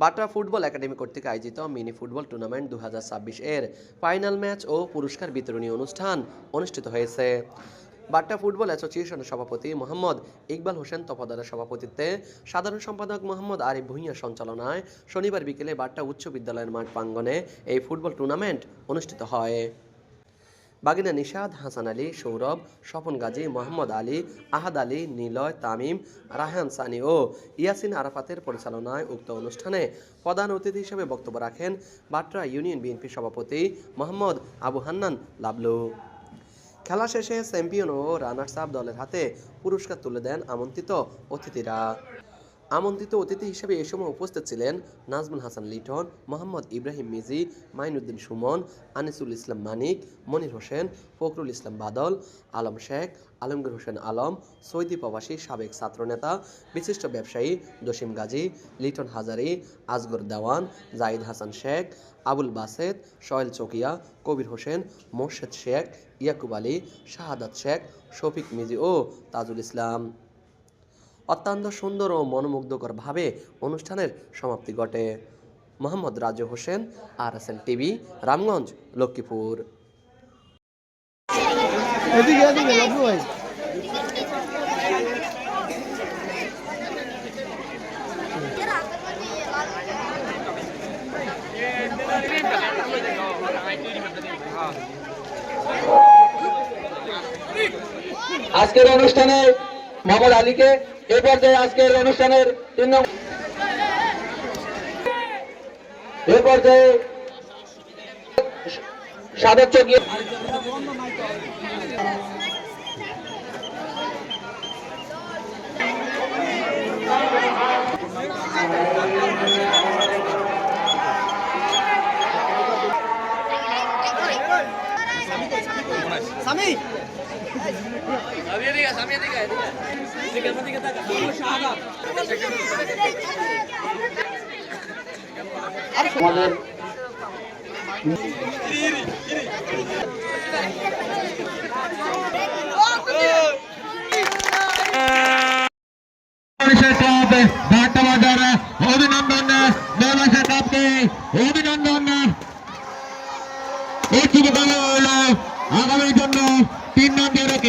বাটা football academy কর্তৃক আয়োজিত mini football tournament দু হাজার ছাব্বিশ এর ফাইনাল ম্যাচ ও পুরস্কার বিতরণী অনুষ্ঠান অনুষ্ঠিত হয়েছে। বাট্টা ফুটবল অ্যাসোসিয়েশনের সভাপতি মোহাম্মদ ইকবাল হোসেন তপদারের সভাপতিত্বে সাধারণ সম্পাদক মোহাম্মদ আরিফ ভুঁইয়ার সঞ্চালনায় শনিবার বিকেলে বাট্টা উচ্চ বিদ্যালয়ের মাঠ প্রাঙ্গনে এই ফুটবল টুর্নামেন্ট অনুষ্ঠিত হয়। বাগিনা নিশাদ, হাসান আলী, সৌরভ, স্বপন গাজী, মোহাম্মদ আলী, আহাদ আলী, নিলয়, তামিম রাহান সানি ও ইয়াসিন আরাফাতের পরিচালনায় উক্ত অনুষ্ঠানে প্রধান অতিথি হিসেবে বক্তব্য রাখেন বাট্রা ইউনিয়ন বিএনপি সভাপতি মোহাম্মদ আবু হান্নান লাবলু। খেলা শেষে চ্যাম্পিয়ন ও রানার্স আপ দলের হাতে পুরস্কার তুলে দেন আমন্ত্রিত অতিথিরা। আমন্ত্রিত অতিথি হিসেবে এ সময় উপস্থিত ছিলেন নাজমুল হাসান লিটন, মোহাম্মদ ইব্রাহিম মিজি, মাইনুদ্দিন সুমন, আনিসুল ইসলাম মানিক, মনির হোসেন, ফখরুল ইসলাম বাদল, আলম শেখ, আলমগীর হোসেন আলম, সৌদি প্রবাসী সাবেক ছাত্রনেতা, বিশিষ্ট ব্যবসায়ী জসিম গাজী, লিটন হাজারি, আজগর দেওয়ান জাহিদ হাসান শেখ, আবুল বাসেদ সোহেল চকিয়া, কবির হোসেন, মোর্শেদ শেখ, ইয়াকুব আলী, শাহাদাত শেখ, শফিক মিজি ও তাজুল ইসলাম। অত্যন্ত সুন্দর ও মনোমুগ্ধকরভাবে অনুষ্ঠানের সমাপ্তি ঘটে। Mohammad Raju Hossain R S TV Ramganj Lakshmipur. এদিকে এদিকে লব্বু ভাই। আজকের অনুষ্ঠানে মোহাম্মদ আলীকে এ পর্যায়ে আজকের অনুষ্ঠানের তিন নম্বর এ পর্যায়ে চকিয়ে সামি আমাদের ক্লাব অভিনন্দন ব্যবসা ক্লাবকে অভিনন্দন এই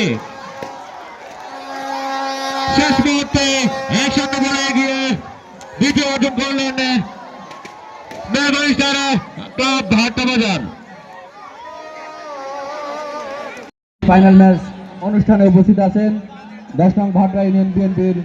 নম্বর শেষ মুহূর্তে এক শূন্য বলে গিয়ে দ্বিতীয় অর্জন করলেন ফাইনাল ম্যাচ অনুষ্ঠানে উপস্থিত আছেন দশ নং ভাটরা ইউনিয়ন বিএনপির